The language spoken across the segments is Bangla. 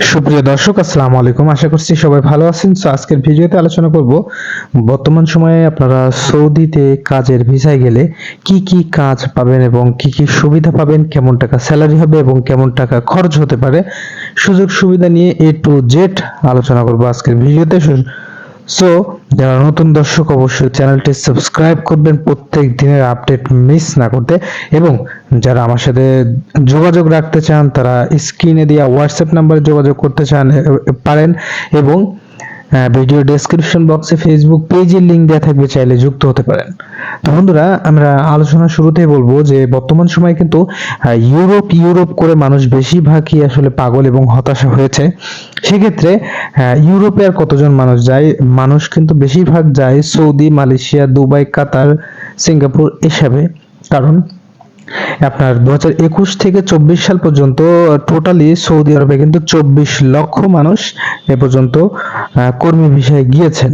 সুপ্রিয় দর্শক, আসসালামু আলাইকুম। আশা করছি সবাই ভালো আছেন। সো আজকের ভিডিওতে আলোচনা করব, বর্তমান সময়ে আপনারা সৌদিতে কাজের ভিসায় গেলে কি কি কাজ পাবেন এবং কি কি সুবিধা পাবেন, কেমন টাকা স্যালারি হবে এবং কেমন টাকা খরচ হতে পারে সুযোগ সুবিধা নিয়ে এ টু জেড আলোচনা করব আজকের ভিডিওতে। সো যারা নতুন দর্শক, অবশ্যই চ্যানেলটি সাবস্ক্রাইব করবেন। প্রত্যেক দিনের আপডেট মিস না করতে। এবং যারা আমার সাথে যোগাযোগ রাখতে চান, তারা স্ক্রিনে দেওয়া হোয়াটসঅ্যাপ নাম্বারে যোগাযোগ করতে চান পারেন। এবং ভিডিও ডেসক্রিপশন বক্সে ফেসবুক পেজের লিংক দেওয়া থাকবে, চাইলে যুক্ত হতে পারেন। তো বন্ধুরা, আমরা আলোচনা শুরুতেই বলব যে, বর্তমান সময়ে কিন্তু ইউরোপ ইউরোপ করে মানুষ বেশিরভাগই আসলে পাগল এবং হতাশা হয়েছে। সেক্ষেত্রে ইউরোপে আর কতজন মানুষ যায়? মানুষ কিন্তু বেশিরভাগ যায় Saudi, Malaysia, Dubai, Qatar, Singapore এসবে। কারণ, আপনার দু হাজার একুশ থেকে চব্বিশ সাল পর্যন্ত টোটালি সৌদি আরবে কিন্তু চব্বিশ লক্ষ মানুষ এ পর্যন্ত কর্মী ভিসায় গিয়েছেন।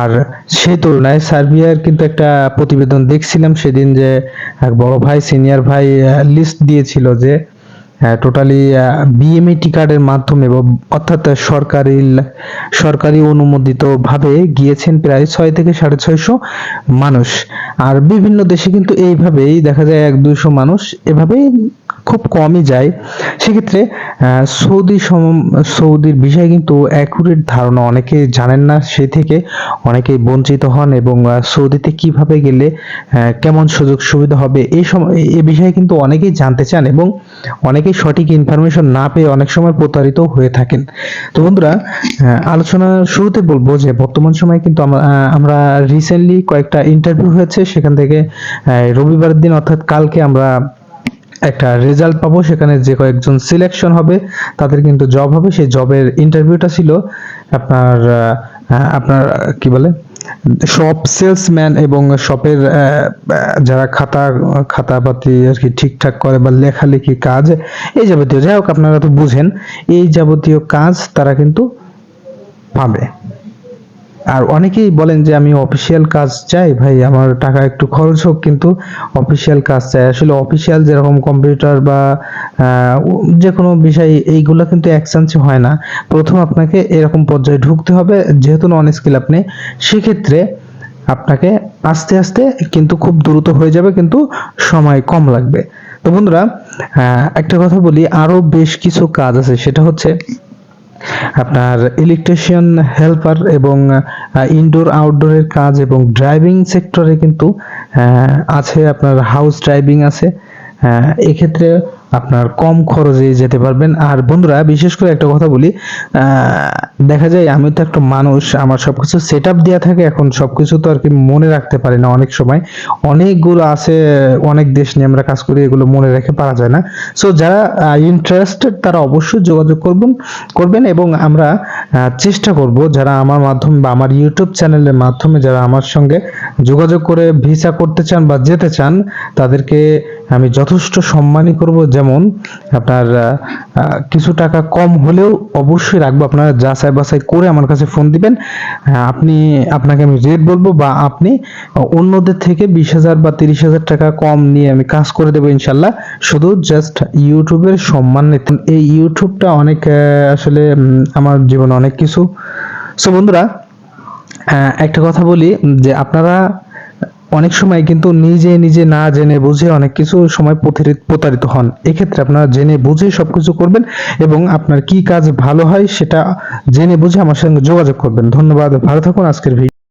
আর সেই তুলনায় সার্বিয়ার কিন্তু একটা প্রতিবেদন দেখছিলাম সেদিন যে এক বড় ভাই, সিনিয়র ভাই লিস্ট দিয়েছিল যে টোটালি বিএমএটি কার্ডের মাধ্যমে অর্থাৎ সরকারি সরকারি অনুমোদিত ভাবে গিয়েছেন প্রায় ছয় থেকে সাড়ে ছয়শো মানুষ। আর বিভিন্ন দেশে কিন্তু এইভাবেই দেখা যায় এক দুইশো মানুষ এভাবেই খুব কমই যায়। সেক্ষেত্রে সৌদি সম, সৌদির বিষয়ে কিন্তু অ্যাকুরেট ধারণা অনেকে জানেন না, সে থেকে অনেকে বঞ্চিত হন এবং সৌদিতে কীভাবে গেলে কেমন সুযোগ সুবিধা হবে, এই সময় এ বিষয়ে কিন্তু অনেকেই জানতে চান এবং অনেকেই সঠিক ইনফরমেশন না পেয়ে অনেক সময় প্রতারিত হয়ে থাকেন। তো বন্ধুরা আলোচনার শুরুতে বলব যে, বর্তমান সময়ে কিন্তু আমরা রিসেন্টলি কয়েকটা ইন্টারভিউ হয়েছে। সেখান থেকে রবিবার দিন অর্থাৎ কালকে আমরা একটা রেজাল্ট পাবো, সেখানে যে কয়েকজন সিলেকশন হবে, তাদের কিন্তু জব হবে। সেই জবের ইন্টারভিউটা ছিল আপনার আপনার, কি বলে? শপ সেলসম্যান এবং শপের যারা খাতা, খাতাপাতি আর কি ঠিকঠাক করে বা লেখালেখি কাজ, এই যাবতীয়। যাই হোক, আপনারা তো বুঝেন, এই যাবতীয় কাজ তারা কিন্তু পাবে। আর অনেকেই বলেন যে আমি অফিসিয়াল কাজ চাই, ভাই, আমার টাকা একটু খরচ হোক, কিন্তু অফিসিয়াল কাজ চাই। আসলে অফিসিয়াল যেরকম কম্পিউটার বা যে কোনো বিষয়, এইগুলো কিন্তু এক চান্সে হয় না। প্রথম আপনাকে এরকম পর্যায়ে ঢুকতে হবে, যেহেতু নন স্কিল আপনি, সেক্ষেত্রে আপনাকে আস্তে আস্তে কিন্তু খুব দ্রুত হয়ে যাবে, কিন্তু সময় কম লাগবে। তো বন্ধুরা একটা কথা বলি আরও বেশ কিছু কাজ আছে, সেটা হচ্ছে আপনার ইলেকট্রিশিয়ান হেল্পার এবং ইনডোর আউটডোরের কাজ এবং ড্রাইভিং সেক্টরে কিন্তু আছে আপনার হাউস ড্রাইভিং আছে। এক্ষেত্রে আপনার কম খরচে যেতে পারবেন। আর বন্ধুরা, বিশেষ করে একটা কথা বলি দেখা যায় আমি তো একটা মানুষ, আমার সবকিছু সেট আপ দেওয়া থাকে, এখন সবকিছু তো আর কি মনে রাখতে পারি না অনেক সময়। অনেকগুলো আছে, অনেক দেশ নিয়ে আমরা কাজ করি, এগুলো মনে রেখে পারা যায় না। সো যারা ইন্টারেস্টেড তারা অবশ্যই যোগাযোগ করবেন করবেন এবং আমরা চেষ্টা করব যারা আমার মাধ্যমে বা আমার ইউটিউব চ্যানেলের মাধ্যমে যারা আমার সঙ্গে যোগাযোগ করে ভিসা করতে চান বা যেতে চান, তাদেরকে আমি যথেষ্ট সম্মানই করব। যেমন আপনার কিছু টাকা কম হলেও অবশ্যই রাখব। আপনারা যা যাচাই বাছাই করে আমার কাছে ফোন দিবেন। হ্যাঁ, আপনি আপনাকে আমি রেট বলব বা আপনি অন্যদের থেকে বিশ হাজার বা তিরিশ হাজার টাকা কম নিয়ে আমি কাজ করে দেবো ইনশাল্লাহ। শুধু জাস্ট ইউটিউবের সম্মান নিতে। এই ইউটিউবটা অনেক আসলে আমার জীবনে অনেক কিছু। সো বন্ধুরা একটা কথা বলি যে আপনারা অনেক সময় কিন্তু নিজে নিজে না জেনে বুঝে অনেক কিছু সময় প্রতারিত হন। এক্ষেত্রে আপনারা জেনে বুঝে সবকিছু করবেন এবং আপনার কি কাজ ভালো হয় সেটা জেনে বুঝে আমার সঙ্গে যোগাযোগ করবেন। ধন্যবাদ, ভালো থাকুন, আজকের ভিডিও